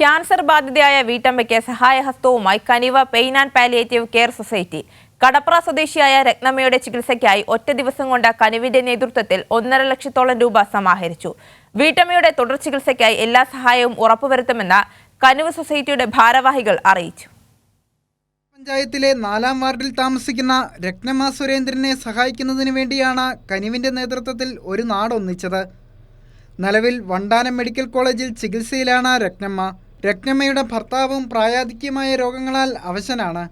Cancer ബാധിതയായ വീട്ടമ്മയ്ക്ക് സഹായഹസ്തവുമായി Kaniva pain and palliative care society. Kadapra സ്വദേശിയായ രത്നമ്മയുടെ ചികിത്സയ്ക്കായി ഒറ്റ ദിവസം കൊണ്ട് കനിവിന്റെ നേതൃത്വത്തിൽ ഒന്നര ലക്ഷത്തോളം രൂപ സമാഹരിച്ചു. വീട്ടമ്മയുടെ തുടർ ചികിത്സയ്ക്കായി എല്ലാ സഹായവും ഉറപ്പുവരുത്തുമെന്ന് കനിവ് സൊസൈറ്റിയുടെ ഭാരവാഹികൾ അറിയിച്ചു. പഞ്ചായത്തിലെ നാലാം വാർഡിൽ താമസിക്കുന്ന രത്നമ്മ സുരേന്ദ്രനെ സഹായിക്കുന്നതിന് വേണ്ടിയാണ് കനിവിന്റെ നേതൃത്വത്തിൽ ഒരു നാടൊന്നിച്ചത്. നിലവിൽ വണ്ടാനം മെഡിക്കൽ കോളേജിൽ ചികിത്സയിലാണ് രത്നമ്മ. രത്നമ്മയുടെ ഭർത്താവും പ്രായാധിക്യമായ രോഗങ്ങളാൽ അവശനാണ്.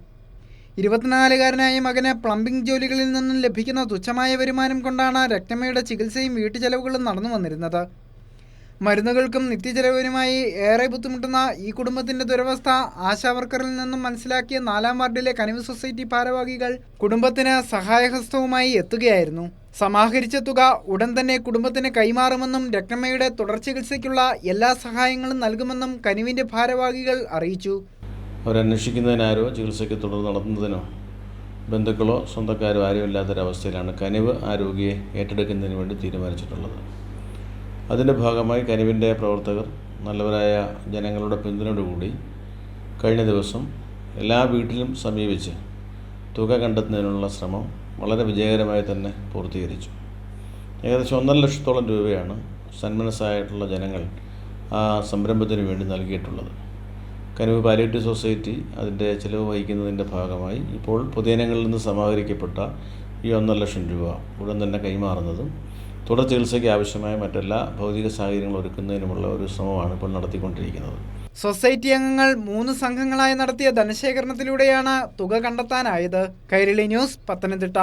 ഇരുപത്തിനാലുകാരനായ മകന് പ്ലംബിംഗ് ജോലികളിൽ നിന്നും ലഭിക്കുന്ന തുച്ഛമായ വരുമാനം കൊണ്ടാണ് രത്നമ്മയുടെ ചികിത്സയും വീട്ടുചെലവുകളും നടന്നു വന്നിരുന്നത്. മരുന്നുകൾക്കും നിത്യചെലവിനുമായി ഏറെ ബുദ്ധിമുട്ടുന്ന ഈ കുടുംബത്തിന്റെ ദുരവസ്ഥ ആശാവർക്കറിൽ നിന്നും മനസ്സിലാക്കിയ നാലാം വാർഡിലെ കനിവ് സൊസൈറ്റി ഭാരവാഹികൾ കുടുംബത്തിന് സഹായഹസ്തവുമായി എത്തുകയായിരുന്നു. സമാഹരിച്ച തുക ഉടൻ തന്നെ കുടുംബത്തിന് കൈമാറുമെന്നും രത്നമ്മയുടെ തുടർ ചികിത്സയ്ക്കുള്ള എല്ലാ സഹായങ്ങളും നൽകുമെന്നും കനിവിന്റെ ഭാരവാഹികൾ അറിയിച്ചു. അവരന്വേഷിക്കുന്നതിനാരോ ചികിത്സയ്ക്ക് തുടർ നടത്തുന്നതിനോ ബന്ധുക്കളോ സ്വന്തക്കാരോ ആരും ഇല്ലാത്തൊരവസ്ഥയിലാണ് കനിവ് ആ രോഗിയെ ഏറ്റെടുക്കുന്നതിന് വേണ്ടി തീരുമാനിച്ചിട്ടുള്ളത്. അതിന്റെ ഭാഗമായി കനിവിന്റെ പ്രവർത്തകർ നല്ലവരായ ജനങ്ങളുടെ പിന്തുണയോടുകൂടി കഴിഞ്ഞ ദിവസം എല്ലാ വീട്ടിലും സമീപിച്ച് തുക കണ്ടെത്തുന്നതിനുള്ള ശ്രമം വളരെ വിജയകരമായി തന്നെ പൂർത്തീകരിച്ചു. ഏകദേശം ഒന്നര ലക്ഷത്തോളം രൂപയാണ് സന്മനസ്സായിട്ടുള്ള ജനങ്ങൾ ആ സംരംഭത്തിന് വേണ്ടി നൽകിയിട്ടുള്ളത്. കനുവ് പാലിയേറ്റീവ് സൊസൈറ്റി അതിന്റെ ചിലവ് വഹിക്കുന്നതിന്റെ ഭാഗമായി ഇപ്പോൾ പൊതുജനങ്ങളിൽ നിന്ന് സമാഹരിക്കപ്പെട്ട ഈ ഒന്നര ലക്ഷം രൂപ ഉടൻ തന്നെ കൈമാറുന്നതും തുടർ ചികിത്സയ്ക്ക് ആവശ്യമായ മറ്റെല്ലാ ഭൗതിക സാഹചര്യങ്ങൾ ഒരുക്കുന്നതിനുമുള്ള ഒരു ശ്രമമാണ് ഇപ്പോൾ നടത്തിക്കൊണ്ടിരിക്കുന്നത്. സൊസൈറ്റി അംഗങ്ങൾ മൂന്ന് സംഘങ്ങളായി നടത്തിയ ധനശേഖരണത്തിലൂടെയാണ് തുക കണ്ടെത്താനായത്. കൈരളി ന്യൂസ് പത്തനംതിട്ട.